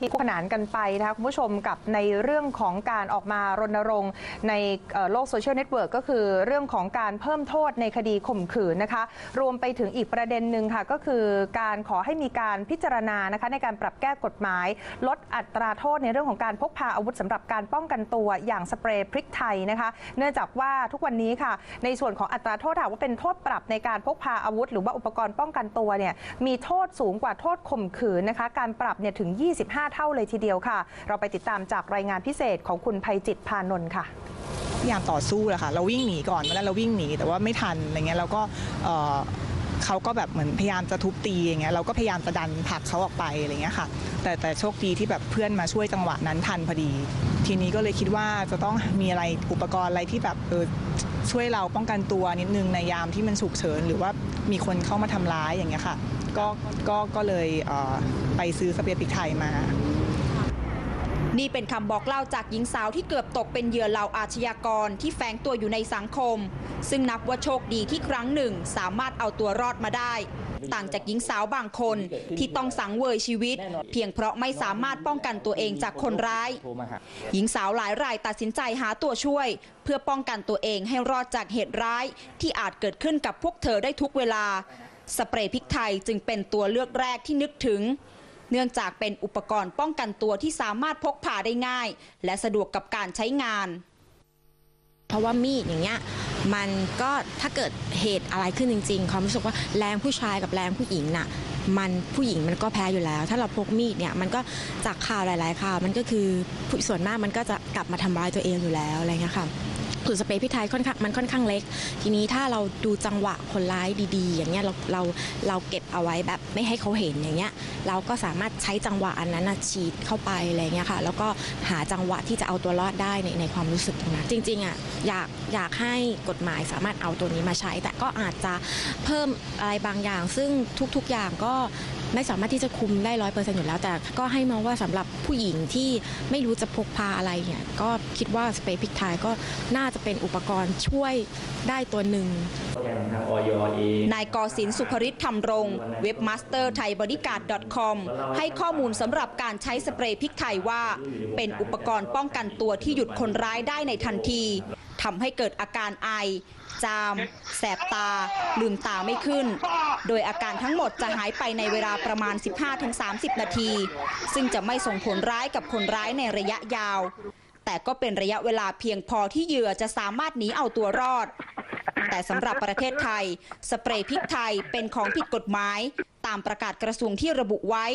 ที่คู่ขนานกันไปนะคะคุณผู้ชมกับในเรื่องของการออกมารณรงค์ในโลกโซเชียลเน็ตเวิร์กก็คือเรื่องของการเพิ่มโทษในคดีข่มขืนนะคะ รวมไปถึงอีกประเด็นหนึ่งค่ะ ก็คือการขอให้มีการพิจารณานะคะในการปรับแก้กฎหมาย ลดอัตราโทษในเรื่องของการพกพาอาวุธสำหรับการป้องกันตัวอย่างสเปรย์พริกไทยนะคะ เนื่องจากว่าทุกวันนี้ค่ะ ในส่วนของอัตราโทษถามว่าเป็นโทษปรับในการพกพาอาวุธ หรือว่าอุปกรณ์ป้องกันตัวเนี่ยมีโทษสูงกว่าโทษข่มขืนนะคะ การปรับเนี่ยถึง 25เท่าเลยทีเดียวค่ะ เราไปติดตามจากรายงานพิเศษของคุณภัยจิตพานนท์ค่ะพยายามต่อสู้แหละค่ะเราวิ่งหนีก่อนวันนั้นเราวิ่งหนีแต่ว่าไม่ทันอะไรเงี้ยเราก็เขาก็แบบเหมือนพยายามจะทุบตีอย่างเงี้ยเราก็พยายามจะดันผลักเขาออกไปอะไรเงี้ยค่ะ แต่แต่โชคดีที่แบบเพื่อนมาช่วยจังหวะนั้นทันพอดี ทีนี้ก็เลยคิดว่าจะต้องมีอะไรอุปกรณ์อะไรที่แบบเออช่วยเราป้องกันตัวนิดนึงในยามที่มันฉุกเฉินหรือว่ามีคนเข้ามาทำร้ายอย่างเงี้ยค่ะก็ก็ก็เลยเออ ไปซื้อสเปียร์พริกไทยมา นี่เป็นคำบอกเล่าจากหญิงสาวที่เกือบตกเป็นเหยื่อเหล่าอาชญากรที่แฝงตัวอยู่ในสังคม ซึ่งนับว่าโชคดีที่ครั้งหนึ่งสามารถเอาตัวรอดมาได้ ต่างจากหญิงสาวบางคนที่ต้องสังเวยชีวิต เพียงเพราะไม่สามารถป้องกันตัวเองจากคนร้าย หญิงสาวหลายรายตัดสินใจหาตัวช่วย เพื่อป้องกันตัวเองให้รอดจากเหตุร้าย ที่อาจเกิดขึ้นกับพวกเธอได้ทุกเวลาสเปรย์พริกไทยจึงเป็นตัวเลือกแรกที่นึกถึง เนื่องจากเป็นอุปกรณ์ป้องกันตัวที่สามารถพกพาได้ง่าย และสะดวกกับการใช้งาน เพราะว่ามีดอย่างเงี้ยมันก็ถ้าเกิดเหตุอะไรขึ้นจริงๆความรู้สึกว่าแรงผู้ชายกับแรงผู้หญิงน่ะมันผู้หญิงมันก็แพ้อยู่แล้ว ถ้าเราพกมีดเนี่ยมันก็จากข่าวหลาย ๆ ข่าวมันก็คือผู้ส่วนมากมันก็จะกลับมาทำร้ายตัวเองอยู่แล้วอะไรเงี้ยค่ะ ส่วนสเปรย์พริกไทยค่อนข้างมันค่อนข้างเล็ก ทีนี้ถ้าเราดูจังหวะคนร้ายดีๆ อย่างเงี้ยเราเราเราเก็บเอาไว้แบบไม่ให้เขาเห็นอย่างเงี้ยเราก็สามารถใช้จังหวะอันนั้นนะฉีดเข้าไปอะไรเงี้ยค่ะแล้วก็หาจังหวะที่จะเอาตัวรอดได้ในในความรู้สึกตรงนั้นจริงๆอะอยากอยากให้กฎหมายสามารถเอาตัวนี้มาใช้ แต่ก็อาจจะเพิ่มอะไรบางอย่าง ซึ่งทุกๆอย่างก็ ไม่สามารถที่จะคุมได้ร้อยเปอร์เซ็นต์อยู่แล้ว แต่ก็ให้มองว่าสำหรับผู้หญิงที่ไม่รู้จะพกพาอะไรเนี่ยก็คิดว่าสเปรย์พริกไทยก็น่าจะเป็นอุปกรณ์ช่วยได้ตัวหนึ่งทายเองนายกสินสุภริตธรรมรง เว็บมาสเตอร์ไทยบริการ .com ให้ข้อมูลสำหรับการใช้สเปรย์พริกไทยว่า เป็นอุปกรณ์ป้องกันตัวที่หยุดคนร้ายได้ในทันที ทำให้เกิดอาการไอ จาม แสบตา ลืมตาไม่ขึ้น โดยอาการทั้งหมดจะหายไปในเวลาประมาณ 15-30 นาที ซึ่งจะไม่ส่งผลร้ายกับคนร้ายในระยะยาว แต่ก็เป็นระยะเวลาเพียงพอที่เหยื่อจะสามารถหนีเอาตัวรอดแต่สำหรับประเทศไทย สเปรย์พริกไทยเป็นของผิดกฎหมาย ตามประกาศกระทรวงที่ระบุไว้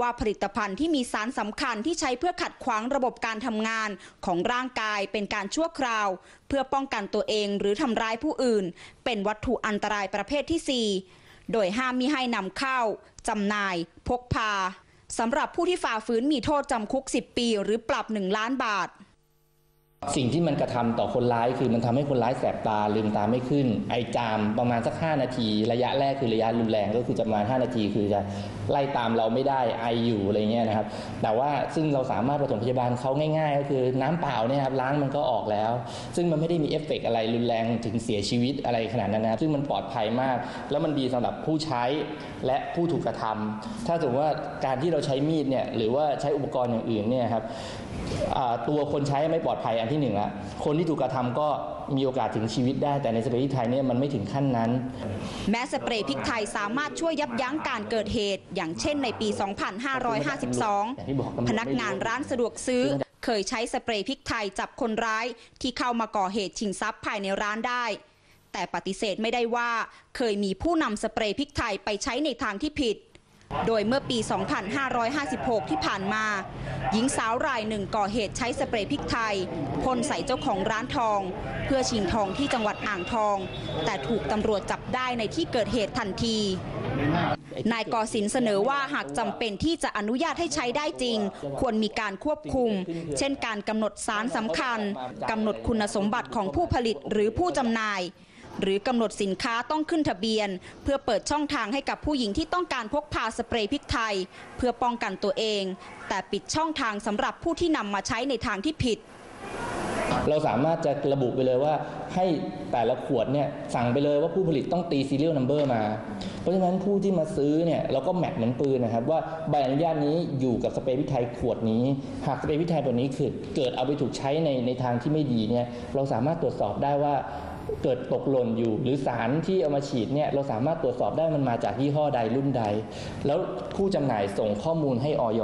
ว่าผลิตภัณฑ์ที่มีสารสำคัญที่ใช้เพื่อขัดขวางระบบการทำงานของร่างกายเป็นการชั่วคราว เพื่อป้องกันตัวเองหรือทำร้ายผู้อื่น เป็นวัตถุอันตรายประเภทที่ 4 โดยห้ามมิให้นำเข้าจำหน่าย พกพาสำหรับผู้ที่ฝ่าฝืนมีโทษจำคุก 10 ปี หรือปรับ 1 ล้านบาท สิ่งที่มันกระทำต่อคนร้ายคือมันทำให้คนร้ายแสบตาลืมตาไม่ขึ้น ไอจามประมาณสัก 5 นาที ระยะแรกคือระยะรุนแรงก็คือจะประมาณ5นาทีคือจะไล่ตามเราไม่ได้ไออยู่อะไรเงี้ยนะครับ แต่ว่าซึ่งเราสามารถปฐมพยาบาลเขาง่าย ๆ ก็คือน้ำเปล่าเนี่ยครับล้างมันก็ออกแล้ว ซึ่งมันไม่ได้มีเอฟเฟกต์อะไรรุนแรงถึงเสียชีวิตอะไรขนาดนั้นนะครับซึ่งมันปลอดภัยมาก แล้วมันดีสำหรับผู้ใช้และผู้ถูกกระทำถ้าสมมติว่าการที่เราใช้มีดเนี่ยหรือว่าใช้อุปกรณ์อย่างอื่นเนี่ยครับตัวคนใช้ไม่ปลอดภัยอันที่หนึ่งละคนที่ถูกกระทำก็มีโอกาสถึงชีวิตได้ แต่ในสเปรย์ที่ไทยเนี่ยมันไม่ถึงขั้นนั้น แม้สเปรย์พริกไทยสามารถช่วยยับยั้งการเกิดเหตุอย่างเช่นในปี 2552 พนักงานร้านสะดวกซื้อ เคยใช้สเปรย์พริกไทยจับคนร้าย ที่เข้ามาก่อเหตุชิงทรัพย์ภายในร้านได้ แต่ปฏิเสธไม่ได้ว่า เคยมีผู้นำสเปรย์พริกไทยไปใช้ในทางที่ผิดโดยเมื่อปี 2556 ที่ผ่านมา หญิงสาวรายหนึ่งก่อเหตุใช้สเปรย์พริกไทยพ่นใส่เจ้าของร้านทอง เพื่อชิงทองที่จังหวัดอ่างทอง แต่ถูกตำรวจจับได้ในที่เกิดเหตุทันที นายกอสินเสนอว่าหากจำเป็นที่จะอนุญาตให้ใช้ได้จริง ควรมีการควบคุม เช่นการกำหนดสารสำคัญกำหนดคุณสมบัติของผู้ผลิตหรือผู้จำหน่ายหรือกำหนดสินค้าต้องขึ้นทะเบียน เพื่อเปิดช่องทางให้กับผู้หญิงที่ต้องการพกพาสเปรย์พริกไทย เพื่อป้องกันตัวเอง แต่ปิดช่องทางสำหรับผู้ที่นำมาใช้ในทางที่ผิด เราสามารถจะระบุไปเลยว่าให้แต่ละขวดเนี่ยสั่งไปเลยว่าผู้ผลิตต้องตี serial number มา เพราะฉะนั้นผู้ที่มาซื้อเนี่ยเราก็แมทเหมือนปืนนะครับ ว่าใบอนุญาตนี้อยู่กับสเปรย์พิไทยขวดนี้ หากสเปรย์พิไทยตัวนี้คือเกิดเอาไปถูกใช้ในในทางที่ไม่ดีเนี่ยเราสามารถตรวจสอบได้ว่าเกิดตกหล่นอยู่ หรือสารที่เอามาฉีดเนี่ยเราสามารถตรวจสอบได้มันมาจากยี่ห้อใดรุ่นใด แล้วผู้จำหน่ายส่งข้อมูลให้ออย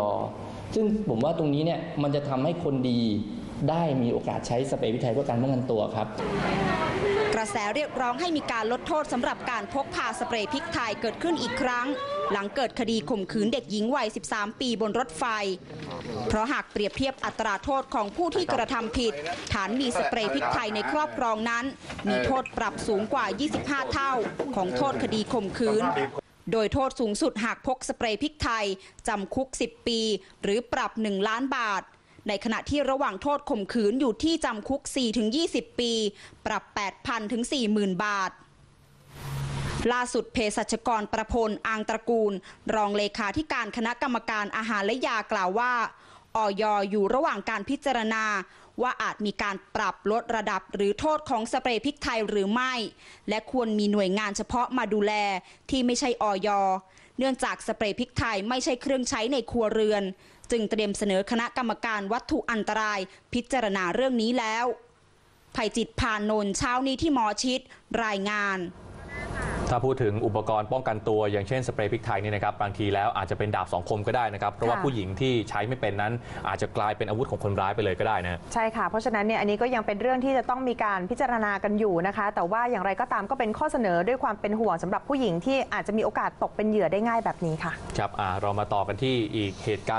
ซึ่งผมว่าตรงนี้เนี่ยมันจะทำให้คนดี ได้มีโอกาสใช้สเปรย์พริกไทยเพื่อการป้องกันตัวครับกระแสเรียกร้องให้มีการลดโทษสำหรับการพกพาสเปรย์พริกไทยเกิดขึ้นอีกครั้ง หลังเกิดคดีข่มขืนเด็กหญิงวัย 13 ปีบนรถไฟ เพราะหากเปรียบเทียบอัตราโทษของผู้ที่กระทำผิด ฐานมีสเปรย์พริกไทยในครอบครองนั้น มีโทษปรับสูงกว่า 25 เท่า ของโทษคดีข่มขืน โดยโทษสูงสุดหากพกสเปรย์พริกไทยจำคุก 10 ปี หรือปรับ 1 ล้านบาท ในขณะที่ระหว่างโทษข่มขืนอยู่ที่จำคุก 4-20 ปี ปรับ 8,000 ถึง 40,000 บาทล่าสุดเภสัชกรประพลอางตระกูล รองเลขาธิการคณะกรรมการอาหารและยากล่าวว่าออยอยู่ระหว่างการพิจารณา ว่าอาจมีการปรับลดระดับหรือโทษของสเปรย์พริกไทยหรือไม่ และควรมีหน่วยงานเฉพาะมาดูแลที่ไม่ใช่ออยเนื่องจากสเปรย์พริกไทยไม่ใช่เครื่องใช้ในครัวเรือน จึงเตรียมเสนอคณะกรรมการวัตถุอันตราย พิจารณาเรื่องนี้แล้วภัยจิตพานนท์เช้านี้ที่หมอชิดรายงานถ้าพูดถึงอุปกรณ์ป้องกันตัวอย่างเช่นสเปรย์พริกไทยนี่นะครับบางทีแล้วอาจจะเป็นดาบสองคมก็ได้นะครับ เพราะว่าค่ะผู้หญิงที่ใช้ไม่เป็นนั้น อาจจะกลายเป็นอาวุธของคนร้ายไปเลยก็ได้นะใช่ค่ะ เพราะฉะนั้นเนี่ยอันนี้ก็ยังเป็นเรื่องที่จะต้องมีการพิจารณากันอยู่นะคะ แต่ว่าอย่างไรก็ตามก็เป็นข้อเสนอด้วยความเป็นห่วงสำหรับผู้หญิงที่อาจจะมีโอกาสตกเป็นเหยื่อได้ง่ายแบบนี้ค่ะครับอ่าเรามาต่อกันที่อีกเหตุการณ์